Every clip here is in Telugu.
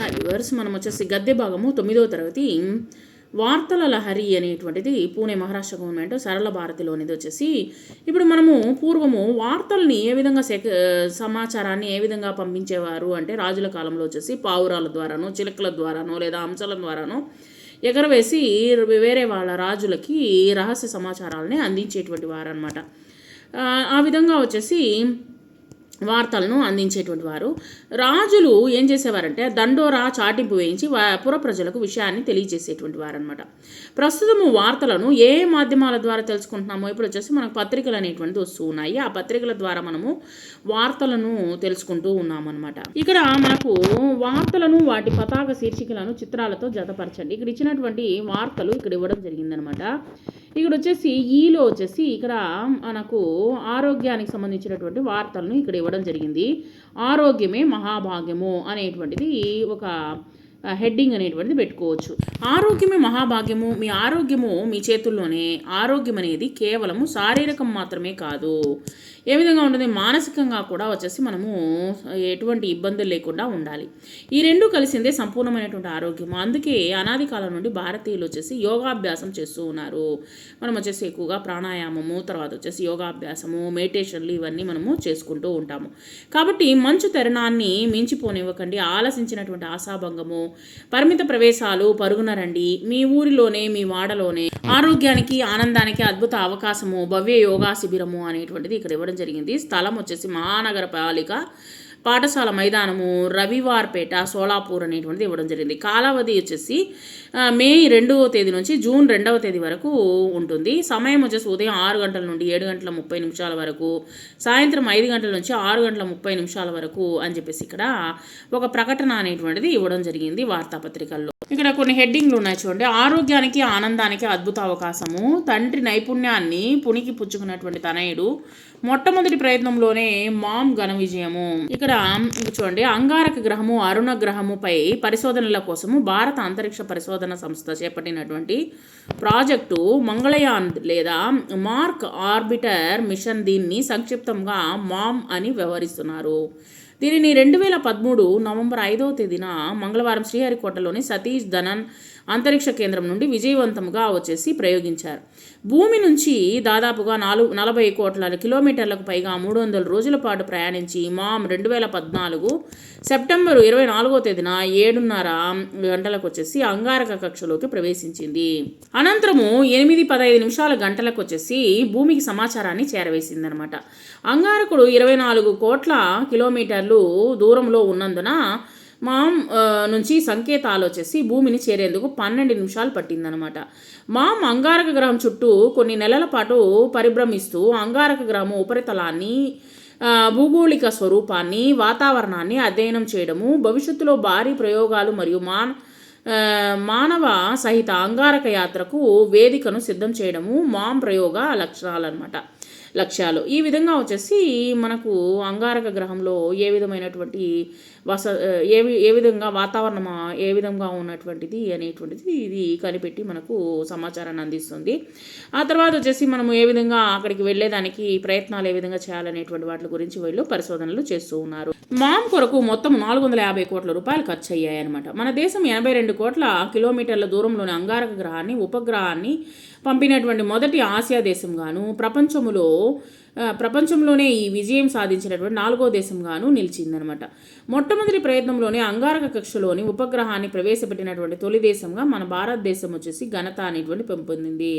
హాయ్ వివర్స్ మనం వచ్చేసి గద్దె భాగము తొమ్మిదవ తరగతి. వార్తల లహరి అనేటువంటిది పూణే మహారాష్ట్ర గవర్నమెంట్ సరళ భారతిలోనిది వచ్చేసి ఇప్పుడు మనము పూర్వము వార్తల్ని ఏ విధంగా సేక సమాచారాన్ని ఏ విధంగా పంపించేవారు అంటే రాజుల కాలంలో వచ్చేసి పావురాల ద్వారానో చిలకల ద్వారానో లేదా అంశాల ద్వారానో ఎగరవేసి వేరే వాళ్ళ రాజులకి రహస్య సమాచారాలని అందించేటువంటి వారనమాట ఆ విధంగా వచ్చేసి వార్తలను అందించేటువంటి వారు. రాజులు ఏం చేసేవారంటే దండోరా చాటింపు వేయించి పుర ప్రజలకు విషయాన్ని తెలియజేసేటువంటి వారనమాట ప్రస్తుతము వార్తలను ఏ మాధ్యమాల ద్వారా తెలుసుకుంటున్నామో ఇప్పుడు వచ్చేసి మనకు పత్రికలు అనేటువంటిది వస్తూ ఉన్నాయి. ఆ పత్రికల ద్వారా మనము వార్తలను తెలుసుకుంటూ ఉన్నామన్నమాట. ఇక్కడ మనకు వార్తలను వాటి పతాక శీర్షికలను చిత్రాలతో జతపరచండి. ఇక్కడ ఇచ్చినటువంటి వార్తలు ఇక్కడ ఇవ్వడం జరిగిందనమాట ఇక్కడ వచ్చేసి ఈలో వచ్చేసి ఇక్కడ మనకు ఆరోగ్యానికి సంబంధించినటువంటి వార్తలను ఇక్కడ ఇవ్వడం జరిగింది. ఆరోగ్యమే మహాభాగ్యము అనేటువంటిది ఒక హెడ్డింగ్ అనేటువంటిది పెట్టుకోవచ్చు. ఆరోగ్యమే మహాభాగ్యము. మీ ఆరోగ్యము మీ చేతుల్లోనే. ఆరోగ్యం అనేది కేవలము శారీరకం మాత్రమే కాదు. ఏ విధంగా ఉంటుంది? మానసికంగా కూడా వచ్చేసి మనము ఎటువంటి ఇబ్బందులు లేకుండా ఉండాలి. ఈ రెండు కలిసిందే సంపూర్ణమైనటువంటి ఆరోగ్యం అందుకే అనాది కాలం నుండి భారతీయులు వచ్చేసి యోగాభ్యాసం చేస్తూ ఉన్నారు. మనం వచ్చేసి ఎక్కువగా ప్రాణాయామము తర్వాత వచ్చేసి యోగాభ్యాసము మెడిటేషన్లు ఇవన్నీ మనము చేసుకుంటూ ఉంటాము. కాబట్టి మంచు తరుణాన్ని మించిపోనివ్వకండి. ఆలసించినటువంటి ఆశాభంగము పరిమిత ప్రవేశాలు పరుగున రండి. మీ ఊరిలోనే మీ వాడలోనే. ఆరోగ్యానికి ఆనందానికి అద్భుత అవకాశము. భవ్య యోగా శిబిరము అనేటువంటిది ఇక్కడ ఇవ్వడం జరిగింది. స్థలం వచ్చేసి మహానగర పాలిక పాఠశాల మైదానము రవివార్పేట సోలాపూర్ అనేటువంటిది ఇవ్వడం జరిగింది. కాలావధి వచ్చేసి మే రెండవ తేదీ నుంచి జూన్ రెండవ తేదీ వరకు ఉంటుంది. సమయం వచ్చేసి ఉదయం ఆరు గంటల నుండి ఏడు గంటల ముప్పై నిమిషాల వరకు సాయంత్రం ఐదు గంటల నుంచి ఆరు గంటల ముప్పై నిమిషాల వరకు అని చెప్పేసి ఇక్కడ ఒక ప్రకటన అనేటువంటిది ఇవ్వడం జరిగింది వార్తాపత్రికల్లో. ఇక్కడ కొన్ని హెడ్డింగ్లు ఉన్నాయి చూడండి. ఆరోగ్యానికి ఆనందానికి అద్భుత అవకాశము. తండ్రి నైపుణ్యాన్ని పుణికి పుచ్చుకున్నటువంటి తనయుడు. మొట్టమొదటి ప్రయత్నంలోనే మామ్ ఘన విజయము. ఇక్కడ చూడండి. అంగారక గ్రహము అరుణ గ్రహముపై పరిశోధనల కోసము భారత అంతరిక్ష పరిశోధన సంస్థ చేపట్టినటువంటి ప్రాజెక్టు మంగళయాన్ లేదా మార్క్ ఆర్బిటర్ మిషన్ దీన్ని సంక్షిప్తంగా మామ్ అని వ్యవహరిస్తున్నారు. దీనిని రెండు వేల పదమూడు నవంబర్ ఐదవ తేదీన మంగళవారం శ్రీహరికోటలోని సతీష్ ధనన్ అంతరిక్ష కేంద్రం నుండి విజయవంతంగా వచ్చేసి ప్రయోగించారు. భూమి నుంచి దాదాపుగా నాలుగు నలభై కోట్ల కిలోమీటర్లకు పైగా మూడు వందల రోజుల పాటు ప్రయాణించి మామ్ రెండు వేల పద్నాలుగు సెప్టెంబర్ ఇరవై నాలుగో తేదీన ఏడున్నర గంటలకు వచ్చేసి అంగారక కక్షలోకి ప్రవేశించింది. అనంతరము ఎనిమిది పదహైదు నిమిషాల గంటలకు వచ్చేసి భూమికి సమాచారాన్ని చేరవేసిందనమాట. అంగారకుడు ఇరవై నాలుగు కోట్ల కిలోమీటర్లు దూరంలో ఉన్నందున మామ్ నుంచి సంకేతాలు వచ్చేసి భూమిని చేరేందుకు పన్నెండు నిమిషాలు పట్టిందనమాట. మామ్ అంగారక గ్రహం చుట్టూ కొన్ని నెలల పాటు పరిభ్రమిస్తూ అంగారక గ్రహం ఉపరితలాన్ని భూగోళిక స్వరూపాన్ని వాతావరణాన్ని అధ్యయనం చేయడము భవిష్యత్తులో భారీ ప్రయోగాలు మరియు మాన మానవ సహిత అంగారక యాత్రకు వేదికను సిద్ధం చేయడము మామ్ ప్రయోగ లక్షణాలన్నమాట. లక్ష్యాలు. ఈ విధంగా వచ్చేసి మనకు అంగారక గ్రహంలో ఏ విధమైనటువంటి వస ఏ ఏ విధంగా వాతావరణం ఏ విధంగా ఉన్నటువంటిది అనేటువంటిది ఇది కనిపెట్టి మనకు సమాచారాన్ని అందిస్తుంది. ఆ తర్వాత వచ్చేసి మనము ఏ విధంగా అక్కడికి వెళ్ళేదానికి ప్రయత్నాలు ఏ విధంగా చేయాలనేటువంటి వాటి గురించి వీళ్ళు పరిశోధనలు చేస్తూ ఉన్నారు. మామ్ కొరకు మొత్తం నాలుగు వందల యాభై కోట్ల రూపాయలు ఖర్చు అయ్యాయన్నమాట మన దేశం ఎనభై రెండు కోట్ల కిలోమీటర్ల దూరంలోని అంగారక గ్రహాన్ని ఉపగ్రహాన్ని పంపినటువంటి మొదటి ఆసియా దేశంగాను ప్రపంచంలో ప్రపంచంలోనే ఈ విజయం సాధించినటువంటి నాలుగో దేశంగాను నిలిచిందనమాట. మొట్టమొదటి ప్రయత్నంలోనే అంగారక కక్షలోని ఉపగ్రహాన్ని ప్రవేశపెట్టినటువంటి తొలి దేశంగా మన భారతదేశం వచ్చేసి ఘనత అనేటువంటి పెంపొందింది.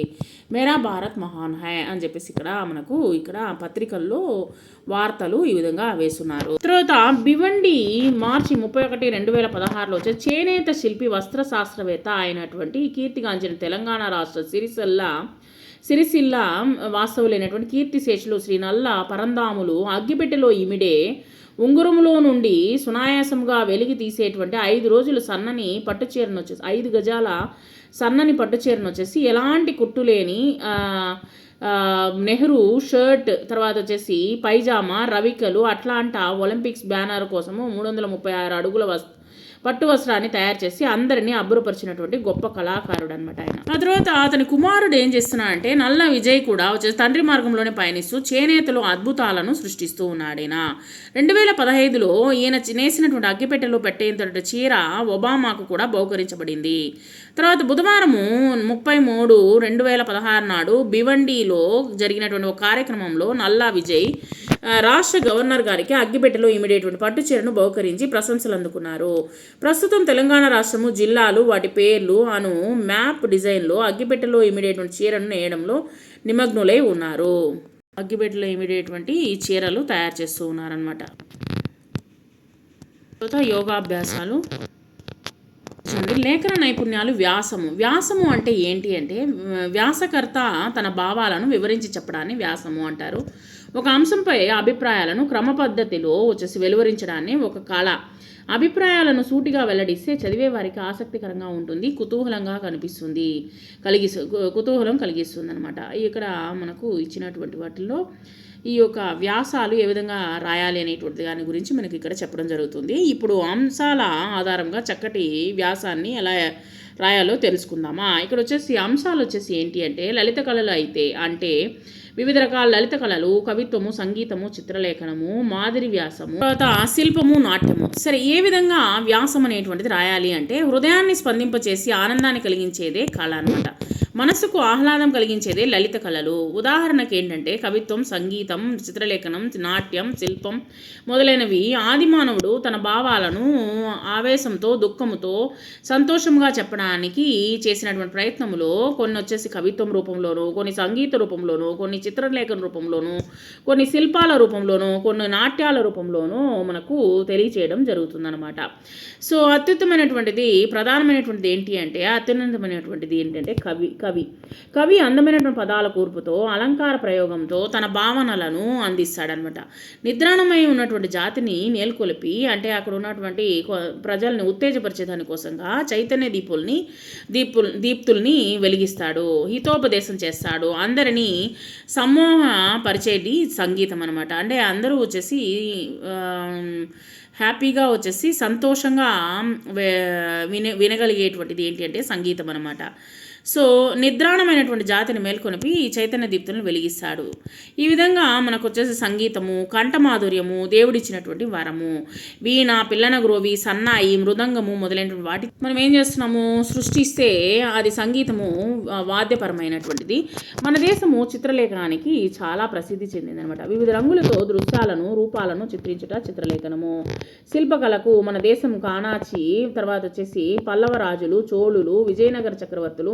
మేరా భారత్ మహాన్ హై అని చెప్పేసి ఇక్కడ మనకు ఇక్కడ పత్రికల్లో వార్తలు ఈ విధంగా వేస్తున్నారు. తర్వాత భివండి మార్చి ముప్పై ఒకటి రెండు వేల పదహారులో వచ్చే చేనేత శిల్పి వస్త్ర శాస్త్రవేత్త అయినటువంటి కీర్తిగాంచిన తెలంగాణ రాష్ట్ర సిరిసల్ల సిరిసిల్ల వాస్తవులైనటువంటి కీర్తిశేషులు శ్రీ నల్ల పరందాములు అగ్గిపెట్టెలో ఇమిడే ఉంగురములో నుండి సునాయాసంగా వెలిగి తీసేటువంటి ఐదు రోజులు సన్నని పట్టుచీరను వచ్చేసి ఐదు గజాల సన్నని పట్టుచీరను వచ్చేసి ఎలాంటి కుట్టు లేని నెహ్రూ షర్ట్ తర్వాత వచ్చేసి పైజామా రవికలు అట్లాంటా ఒలింపిక్స్ బ్యానర్ కోసము మూడు వందల ముప్పై ఆరు అడుగుల వస్తు పట్టు వస్త్రాన్ని తయారు చేసి అందరినీ అబ్బురపరిచినటువంటి గొప్ప కళాకారుడు అనమాట ఆయన. ఆ తర్వాత అతని కుమారుడు ఏం చేస్తున్నాడంటే నల్ల విజయ్ కూడా వచ్చేసి తండ్రి మార్గంలోనే పయనిస్తూ చేనేతలో అద్భుతాలను సృష్టిస్తూ ఉన్నాడు ఈయన రెండు వేల పదహైదులో ఈయన నేసినటువంటి అగ్గిపెట్టెలో పెట్టేంతటి చీర ఒబామాకు కూడా బహుకరించబడింది. తర్వాత బుధవారము ముప్పై మూడు రెండు వేల పదహారు నాడు భివండిలో జరిగినటువంటి ఒక కార్యక్రమంలో నల్లా విజయ్ రాష్ట్ర గవర్నర్ గారికి అగ్గిపెట్టెలో ఇమిడేటువంటి పట్టు చీరను బహుకరించి ప్రశంసలు అందుకున్నారు. ప్రస్తుతం తెలంగాణ రాష్ట్రము జిల్లాలు వాటి పేర్లు అను మ్యాప్ డిజైన్లో అగ్గిపెట్టెలో ఇమిడేటువంటి చీరను నేయడంలో నిమగ్నులై ఉన్నారు. అగ్గిపెట్టెలో ఇమిడేటువంటి ఈ చీరలు తయారు చేస్తూ ఉన్నారనమాట తర్వాత యోగాభ్యాసాలు. చూడండి లేఖన నైపుణ్యాలు వ్యాసము. వ్యాసము అంటే ఏంటి అంటే వ్యాసకర్త తన భావాలను వివరించి చెప్పడాన్ని వ్యాసము అంటారు. ఒక అంశంపై అభిప్రాయాలను క్రమ పద్ధతిలో వచ్చేసి వెలువరించడాన్ని ఒక కళ. అభిప్రాయాలను సూటిగా వెల్లడిస్తే చదివే వారికి ఆసక్తికరంగా ఉంటుంది కుతూహలంగా కనిపిస్తుంది కలిగిస్తు కుతూహలం కలిగిస్తుంది అనమాట ఇక్కడ మనకు ఇచ్చినటువంటి వాటిల్లో ఈ యొక్క వ్యాసాలు ఏ విధంగా రాయాలి అనేటువంటి దాని గురించి మనకి ఇక్కడ చెప్పడం జరుగుతుంది. ఇప్పుడు అంశాల ఆధారంగా చక్కటి వ్యాసాన్ని ఎలా రాయాలో తెలుసుకుందామా? ఇక్కడ వచ్చేసి అంశాలు వచ్చేసి ఏంటి అంటే లలిత కళలు అయితే అంటే వివిధ రకాల లలిత కళలు కవిత్వము సంగీతము చిత్రలేఖనము మాదిరి వ్యాసము తర్వాత శిల్పము నాట్యము. సరే ఏ విధంగా వ్యాసం అనేటువంటిది రాయాలి అంటే హృదయాన్ని స్పందింపచేసి ఆనందాన్ని కలిగించేదే కళ అనమాట మనసుకు ఆహ్లాదం కలిగించేదే లలిత కళలు. ఉదాహరణకి ఏంటంటే కవిత్వం సంగీతం చిత్రలేఖనం నాట్యం శిల్పం మొదలైనవి ఆదిమానవుడు తన భావాలను ఆవేశంతో దుఃఖముతో సంతోషంగా చెప్పడానికి చేసినటువంటి ప్రయత్నములో కొన్ని వచ్చేసి కవిత్వం రూపంలోనూ కొన్ని సంగీత రూపంలోను కొన్ని చిత్రలేఖన రూపంలోనూ కొన్ని శిల్పాల రూపంలోనూ కొన్ని నాట్యాల రూపంలోనూ మనకు తెలియచేయడం జరుగుతుందన్నమాట. సో అత్యుత్తమైనటువంటిది ప్రధానమైనటువంటిది ఏంటి అంటే అత్యున్నతమైనటువంటిది ఏంటంటే కవి కవి. కవి అందమైనటువంటి పదాల కూర్పుతో అలంకార ప్రయోగంతో తన భావనలను అందిస్తాడనమాట నిద్రాణమై ఉన్నటువంటి జాతిని నేల్కొలిపి అంటే అక్కడ ఉన్నటువంటి ప్రజల్ని ఉత్తేజపరిచే దానికోసంగా చైతన్య దీపుల్ని దీపుల్ దీప్తుల్ని వెలిగిస్తాడు హితోపదేశం చేస్తాడు అందరినీ సమూహ పరిచేది సంగీతం అనమాట అంటే అందరూ వచ్చేసి హ్యాపీగా వచ్చేసి సంతోషంగా విన వినగలిగేటువంటిది ఏంటి అంటే సంగీతం అనమాట సో నిద్రాణమైనటువంటి జాతిని మేల్కొనిపి ఈ చైతన్య దీప్తులను వెలిగిస్తాడు. ఈ విధంగా మనకు వచ్చేసి సంగీతము కంఠమాధుర్యము దేవుడిచ్చినటువంటి వరము. వీణ పిల్లన గ్రోవి సన్నాయి మృదంగము మొదలైనటువంటి వాటి మనం ఏం చేస్తున్నాము? సృష్టిస్తే అది సంగీతము వాద్యపరమైనటువంటిది. మన దేశము చిత్రలేఖనానికి చాలా ప్రసిద్ధి చెందిందనమాట. వివిధ రంగులతో దృశ్యాలను రూపాలను చిత్రించుట చిత్రలేఖనము. శిల్పకళకు మన దేశం కానాచి తర్వాత వచ్చేసి పల్లవ రాజులు చోళులు విజయనగర చక్రవర్తులు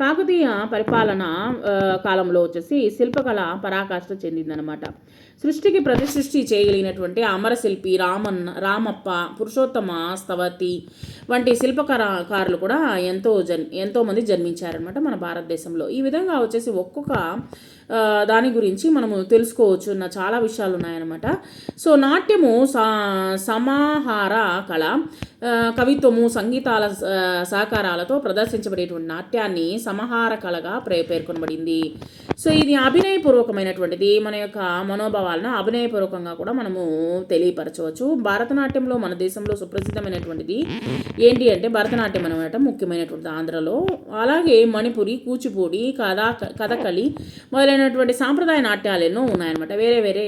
కాకతీయ పరిపాలన కాలంలో వచ్చేసి శిల్పకళ పరాకాష్ట చెందిందనమాట సృష్టికి ప్రతి సృష్టి చేయగలిగినటువంటి అమరశిల్పి రామన్న రామప్ప పురుషోత్తమ స్తవతి వంటి శిల్పకారులు కూడా ఎంతో జన్ ఎంతోమంది జన్మించారనమాట మన భారతదేశంలో. ఈ విధంగా వచ్చేసి ఒక్కొక్క దాని గురించి మనము తెలుసుకోవచ్చు ఉన్న చాలా విషయాలు ఉన్నాయన్నమాట. సో నాట్యము సా సమాహార కళ కవిత్వము సంగీతాల సహకారాలతో ప్రదర్శించబడేటువంటి నాట్యాన్ని సమాహార కళగా పేర్కొనబడింది. సో ఇది అభినయపూర్వకమైనటువంటిది. మన యొక్క మనోభావాలను అభినయపూర్వకంగా కూడా మనము తెలియపరచవచ్చు. భరతనాట్యంలో మన దేశంలో సుప్రసిద్ధమైనటువంటిది ఏంటి అంటే భరతనాట్యం అనమాట ముఖ్యమైనటువంటిది ఆంధ్రలో. అలాగే మణిపురి కూచిపూడి కథా కథకళి మొదలైనటువంటి సాంప్రదాయ నాట్యాలు ఎన్నో ఉన్నాయన్నమాట. వేరే వేరే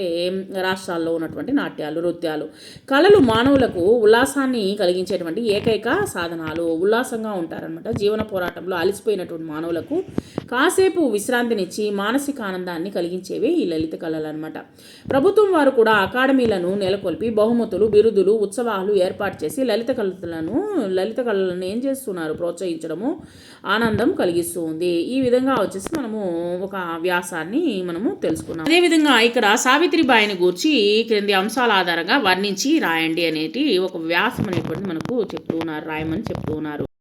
రాష్ట్రాల్లో ఉన్నటువంటి నాట్యాలు నృత్యాలు. కళలు మానవులకు ఉల్లాసాన్ని కలిగించేటువంటి ఏకైక సాధనాలు. ఉల్లాసంగా ఉంటారనమాట జీవన పోరాటంలో అలసిపోయినటువంటి మానవులకు కాసేపు విశ్రాంతినిచ్చి మానసిక ఆనందాన్ని కలిగించేవే ఈ లలిత కళలు అనమాట ప్రభుత్వం వారు కూడా అకాడమీలను నెలకొల్పి బహుమతులు బిరుదులు ఉత్సవాలు ఏర్పాటు చేసి లలిత కళలను లలిత కళలను ఏం చేస్తున్నారు? ప్రోత్సహించడము ఆనందం కలిగిస్తూ ఉంది. ఈ విధంగా వచ్చేసి మనము ఒక వ్యాసాన్ని మనము తెలుసుకున్నాం. అదేవిధంగా ఇక్కడ సావిత్రిబాయిని గూర్చి క్రింది అంశాల ఆధారంగా వర్ణించి రాయండి అనేటి ఒక వ్యాసం అనేటువంటి మనకు చెప్తూ ఉన్నారు రాయమని చెప్తూ ఉన్నారు.